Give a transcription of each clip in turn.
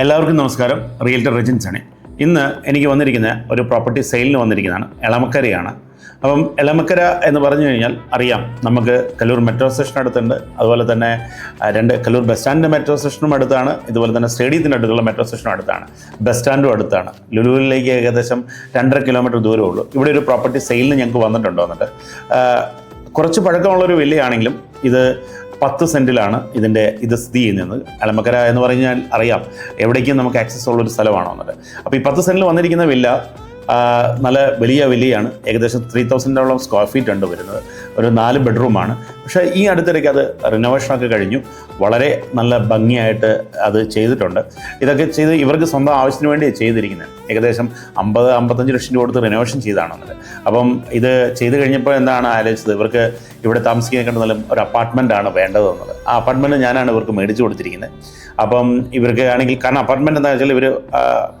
എല്ലാവർക്കും നമസ്കാരം. റിയൽറ്റർ റെജൻസാണ് ഇന്ന് എനിക്ക് വന്നിരിക്കുന്ന ഒരു പ്രോപ്പർട്ടി സെയിലിന് വന്നിരിക്കുന്നതാണ്. എളമക്കരയാണ്. അപ്പം എളമക്കര എന്ന് പറഞ്ഞു കഴിഞ്ഞാൽ അറിയാം. നമുക്ക് കല്ലൂർ മെട്രോ സ്റ്റേഷൻ അടുത്തുണ്ട്. അതുപോലെ തന്നെ രണ്ട് കല്ലൂർ ബസ് സ്റ്റാൻഡിന്റെ മെട്രോ സ്റ്റേഷനും അടുത്താണ്. ഇതുപോലെ തന്നെ സ്റ്റേഡിയത്തിന്റെ അടുത്തുള്ള മെട്രോ സ്റ്റേഷനും അടുത്താണ്. ബസ് സ്റ്റാൻഡും അടുത്താണ്. ലുലുവിലേക്ക് ഏകദേശം രണ്ടര കിലോമീറ്റർ ദൂരമേ ഉള്ളൂ. ഇവിടെ ഒരു പ്രോപ്പർട്ടി സെയിലിന് ഞങ്ങൾക്ക് വന്നിട്ടുണ്ട് വന്നിട്ട് ആ, കുറച്ച് പഴക്കമുള്ളൊരു വില്ലയാണെങ്കിലും ഇത് പത്ത് സെന്റിലാണ് ഇതിന്റെ ഇത് സ്ഥിതി ചെയ്യുന്നത്. അലമക്കര എന്ന് പറഞ്ഞാൽ അറിയാം. എവിടേക്കും നമുക്ക് ആക്സസ് ഉള്ളൊരു സ്ഥലമാണോ എന്നത് അപ്പോൾ ഈ പത്ത് സെന്റിൽ വന്നിരിക്കുന്ന വില്ല നല്ല വലിയ വലിയാണ്. ഏകദേശം ത്രീ തൗസൻഡോളം സ്ക്വയർ ഫീറ്റ് ഉണ്ട് വരുന്നത്. ഒരു നാല് ബെഡ്റൂമാണ് പക്ഷേ ഈ അടുത്തിടയ്ക്ക് അത് റിനോവേഷനൊക്കെ കഴിഞ്ഞു. വളരെ നല്ല ഭംഗിയായിട്ട് അത് ചെയ്തിട്ടുണ്ട്. ഇതൊക്കെ ചെയ്ത് ഇവർക്ക് സ്വന്തം ആവശ്യത്തിന് വേണ്ടി ചെയ്തിരിക്കുന്നത് ഏകദേശം അമ്പത് അമ്പത്തഞ്ച് ലക്ഷം രൂപ കൊടുത്ത് റിനോവേഷൻ ചെയ്താണെന്നത് അപ്പം ഇത് ചെയ്ത് കഴിഞ്ഞപ്പോൾ എന്താണ് ആലോചിച്ചത്? ഇവർക്ക് ഇവിടെ താമസിക്കാൻ നല്ല ഒരു അപ്പാർട്ട്മെന്റാണ് ആണ് വേണ്ടത് എന്നത് ആ അപ്പാർട്ട്മെന്റ് ഞാനാണ് ഇവർക്ക് മേടിച്ചു കൊടുത്തിരിക്കുന്നത് അപ്പം ഇവർക്ക് ആണെങ്കിൽ കാരണം അപ്പാർട്ട്മെന്റ് എന്താ വെച്ചാൽ ഇവർ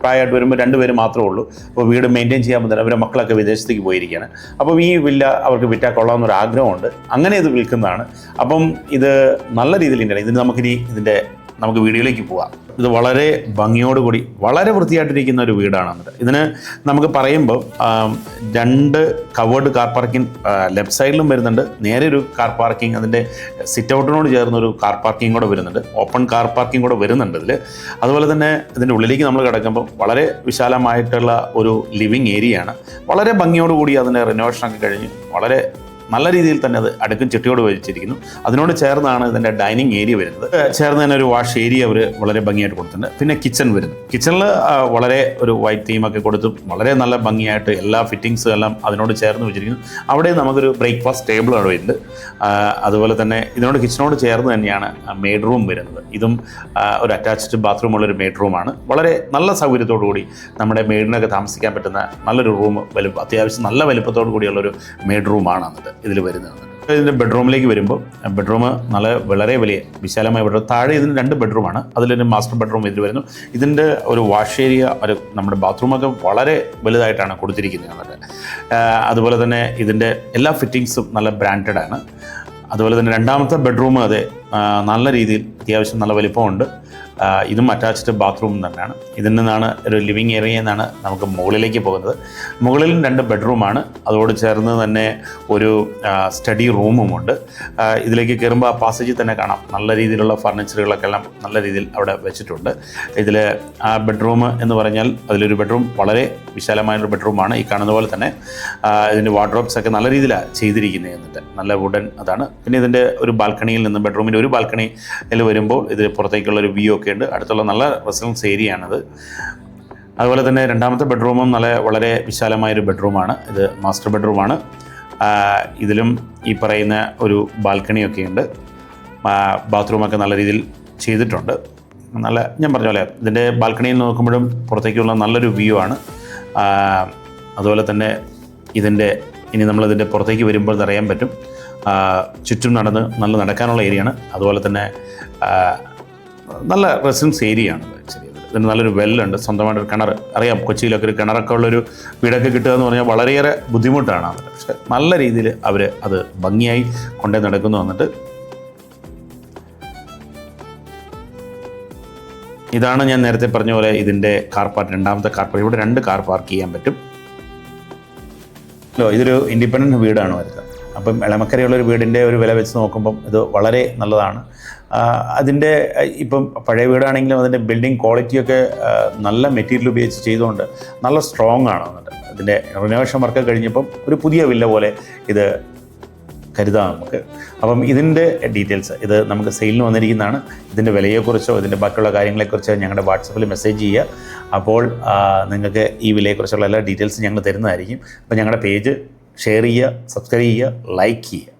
പ്രായമായിട്ട് വരുമ്പോൾ രണ്ടുപേര് മാത്രമേ ഉള്ളൂ. അപ്പോൾ വീട് മെയിന്റെയിൻ ചെയ്യാൻ പറ്റില്ല അവരുടെ മക്കളൊക്കെ വിദേശത്തേക്ക് പോയിരിക്കുകയാണ്. അപ്പം ഈ വില്ല അവർക്ക് വിറ്റാൽ കൊള്ളാമെന്നൊരു ആഗ്രഹമുണ്ട്. അങ്ങനെ ഇത് വിൽക്കുന്നതാണ്. അപ്പം ഇത് നല്ല രീതിയിൽ ഇതിന് നമുക്കിനി ഇതിന്റെ നമുക്ക് വീഡിയോയിലേക്ക് പോവാം. ഇത് വളരെ ഭംഗിയോടുകൂടി വളരെ വൃത്തിയായിട്ടിരിക്കുന്ന ഒരു വീടാണ് എന്നിട്ട് ഇതിന് നമുക്ക് പറയുമ്പോൾ രണ്ട് കവേർഡ് കാർ പാർക്കിംഗ് ലെഫ്റ്റ് സൈഡിലും വരുന്നുണ്ട്. നേരെ ഒരു കാർ പാർക്കിംഗ് അതിന്റെ സിറ്റ് ഔട്ടിനോട് ചേർന്ന ഒരു കാർ പാർക്കിംഗ് കൂടെ വരുന്നുണ്ട്. ഓപ്പൺ കാർ പാർക്കിംഗ് കൂടെ വരുന്നുണ്ട് ഇതിൽ അതുപോലെ തന്നെ ഇതിന്റെ ഉള്ളിലേക്ക് നമ്മൾ കിടക്കുമ്പോൾ വളരെ വിശാലമായിട്ടുള്ള ഒരു ലിവിങ് ഏരിയയാണ് വളരെ ഭംഗിയോടുകൂടി അതിന്റെ റിനോവേഷനൊക്കെ കഴിഞ്ഞ് വളരെ നല്ല രീതിയിൽ തന്നെ അത് അടുക്കും ചിട്ടിയോട് വലിച്ചിരിക്കുന്നു അതിനോട് ചേർന്നാണ് ഇതിന്റെ ഡൈനിങ് ഏരിയ വരുന്നത്. ചേർന്ന് തന്നെ ഒരു വാഷ് ഏരിയ അവർ വളരെ ഭംഗിയായിട്ട് കൊടുത്തിട്ടുണ്ട്. പിന്നെ കിച്ചൺ വരുന്നു. കിച്ചണിൽ വളരെ ഒരു വൈറ്റ് തീമൊക്കെ കൊടുത്തും വളരെ നല്ല ഭംഗിയായിട്ട് എല്ലാ ഫിറ്റിങ്സും എല്ലാം അതിനോട് ചേർന്ന് വെച്ചിരിക്കുന്നു. അവിടെ നമുക്കൊരു ബ്രേക്ക്ഫാസ്റ്റ് ടേബിൾ അവിടെ ഉണ്ട് അതുപോലെ തന്നെ ഇതിനോട് കിച്ചണോട് ചേർന്ന് തന്നെയാണ് മെയ്ഡ് റൂം വരുന്നത്. ഇതും ഒരു അറ്റാച്ച്ഡ് ബാത്റൂമുള്ള ഒരു മെയ്ഡ് റൂമാണ് വളരെ നല്ല സൗകര്യത്തോടു കൂടി നമ്മുടെ മെയ്ഡിനൊക്കെ താമസിക്കാൻ പറ്റുന്ന നല്ലൊരു റൂം വലുപ്പം അത്യാവശ്യം നല്ല വലുപ്പത്തോടു കൂടിയുള്ളൊരു മെയ്ഡ് റൂമാണ് എന്നിട്ട് ഇതിൽ വരുന്നത് ഇതിന്റെ ബെഡ്റൂമിലേക്ക് വരുമ്പോൾ ബെഡ്റൂം നല്ല വളരെ വലിയ വിശാലമായ ബെഡ്റൂം. താഴെ ഇതിന് രണ്ട് ബെഡ്റൂമാണ്. അതിലൊരു മാസ്റ്റർ ബെഡ്റൂം ഇതിൽ വരുന്നു. ഇതിന്റെ ഒരു വാഷ് ഏരിയ ഒരു നമ്മുടെ ബാത്റൂമൊക്കെ വളരെ വലുതായിട്ടാണ് കൊടുത്തിരിക്കുന്നത് എന്നിട്ട് അതുപോലെ തന്നെ ഇതിന്റെ എല്ലാ ഫിറ്റിങ്സും നല്ല ബ്രാൻഡഡ് ആണ് അതുപോലെ തന്നെ രണ്ടാമത്തെ ബെഡ്റൂം അതെ നല്ല രീതിയിൽ അത്യാവശ്യം നല്ല വലിപ്പമുണ്ട്. ഇതും അറ്റാച്ച്ഡ് ബാത്റൂം തന്നെയാണ്. ഇതിൽ നിന്നാണ് ഒരു ലിവിങ് ഏരിയയിൽ നിന്നാണ് നമുക്ക് മുകളിലേക്ക് പോകുന്നത്. മുകളിലും രണ്ട് ബെഡ്റൂമാണ് അതോട് ചേർന്ന് തന്നെ ഒരു സ്റ്റഡി റൂമുമുണ്ട് ഇതിലേക്ക് കയറുമ്പോൾ ആ പാസേജിൽ തന്നെ കാണാം. നല്ല രീതിയിലുള്ള ഫർണിച്ചറുകളൊക്കെ എല്ലാം നല്ല രീതിയിൽ അവിടെ വെച്ചിട്ടുണ്ട്. ഇതിൽ ആ ബെഡ്റൂം എന്ന് പറഞ്ഞാൽ അതിലൊരു ബെഡ്റൂം വളരെ വിശാലമായൊരു ബെഡ്റൂമാണ് ഈ കാണുന്ന പോലെ തന്നെ ഇതിന്റെ വാർഡ്രോബ്സ് ഒക്കെ നല്ല രീതിയിലാണ് ചെയ്തിരിക്കുന്നത് എന്നിട്ട്. നല്ല വുഡൻ അതാണ്. പിന്നെ ഇതിന്റെ ഒരു ബാൽക്കണിയിൽ നിന്ന് ബെഡ്റൂമിന്റെ ഒരു ബാൽക്കണിയിൽ വരുമ്പോൾ ഇതിൽ പുറത്തേക്കുള്ള ഒരു വ്യൂ ഉണ്ട് അടുത്തുള്ള നല്ല റെസിഡൻസ് ഏരിയയാണത് അതുപോലെ തന്നെ രണ്ടാമത്തെ ബെഡ്റൂമും നല്ല വളരെ വിശാലമായൊരു ബെഡ്റൂമാണ് ഇത് മാസ്റ്റർ ബെഡ്റൂമാണ് ഇതിലും ഈ പറയുന്ന ഒരു ബാൽക്കണിയൊക്കെ ഉണ്ട് ബാത്റൂമൊക്കെ നല്ല രീതിയിൽ ചെയ്തിട്ടുണ്ട്. നല്ല ഞാൻ പറഞ്ഞ പോലെ ഇതിന്റെ ബാൽക്കണിയിൽ നോക്കുമ്പോഴും പുറത്തേക്കുള്ള നല്ലൊരു വ്യൂ ആണ്. അതുപോലെ തന്നെ ഇതിന്റെ ഇനി നമ്മളിതിന്റെ പുറത്തേക്ക് വരുമ്പോൾ അറിയാൻ പറ്റും. ചുറ്റും നടന്ന് നല്ല നടക്കാനുള്ള ഏരിയയാണ് അതുപോലെ തന്നെ നല്ല റെസിഡൻസ് ഏരിയ ആണ്. ആക്ച്വലി ഇതിന് നല്ലൊരു വെല്ലുണ്ട് സ്വന്തമായിട്ടൊരു കിണർ. അറിയാം കൊച്ചിയിലൊക്കെ ഒരു കിണറൊക്കെ ഉള്ളൊരു വീടൊക്കെ കിട്ടുക എന്ന് പറഞ്ഞാൽ വളരെയേറെ ബുദ്ധിമുട്ടാണ് അവർ പക്ഷെ നല്ല രീതിയിൽ അവർ അത് ഭംഗിയായി കൊണ്ടേ നടക്കുന്നു വന്നിട്ട്. ഇതാണ് ഞാൻ നേരത്തെ പറഞ്ഞ പോലെ ഇതിന്റെ കാർ പാർക്ക് രണ്ടാമത്തെ കാർ പാർക്ക് ഇവിടെ രണ്ട് കാർ പാർക്ക് ചെയ്യാൻ പറ്റും. ഇതൊരു ഇൻഡിപെൻഡന്റ് വീടാണ് വരുന്നത്. അപ്പം ഇളമക്കരയുള്ള ഒരു വീടിന്റെ ഒരു വില വെച്ച് നോക്കുമ്പം ഇത് വളരെ നല്ലതാണ്. അതിന്റെ ഇപ്പം പഴയ വീടാണെങ്കിലും അതിന്റെ ബിൽഡിംഗ് ക്വാളിറ്റിയൊക്കെ നല്ല മെറ്റീരിയൽ ഉപയോഗിച്ച് ചെയ്തുകൊണ്ട് നല്ല സ്ട്രോങ് ആണ് എന്നിട്ട് ഇതിന്റെ റിനോവേഷൻ വർക്ക് കഴിഞ്ഞപ്പം ഒരു പുതിയ വില്ല പോലെ ഇത് കരുതാം നമുക്ക്. അപ്പം ഇതിന്റെ ഡീറ്റെയിൽസ് ഇത് നമുക്ക് സെയിലിന് വന്നിരിക്കുന്നതാണ്. ഇതിന്റെ വിലയെക്കുറിച്ചോ ഇതിന്റെ ബാക്കിയുള്ള കാര്യങ്ങളെക്കുറിച്ചോ ഞങ്ങളുടെ വാട്സപ്പിൽ മെസ്സേജ് ചെയ്യുക. അപ്പോൾ നിങ്ങൾക്ക് ഈ വിലയെക്കുറിച്ചുള്ള എല്ലാ ഡീറ്റെയിൽസും ഞങ്ങൾ തരുന്നതായിരിക്കും. അപ്പോൾ ഞങ്ങളുടെ പേജ് ഷെയർ ചെയ്യുക സബ്സ്ക്രൈബ് ചെയ്യുക ലൈക്ക് ചെയ്യുക.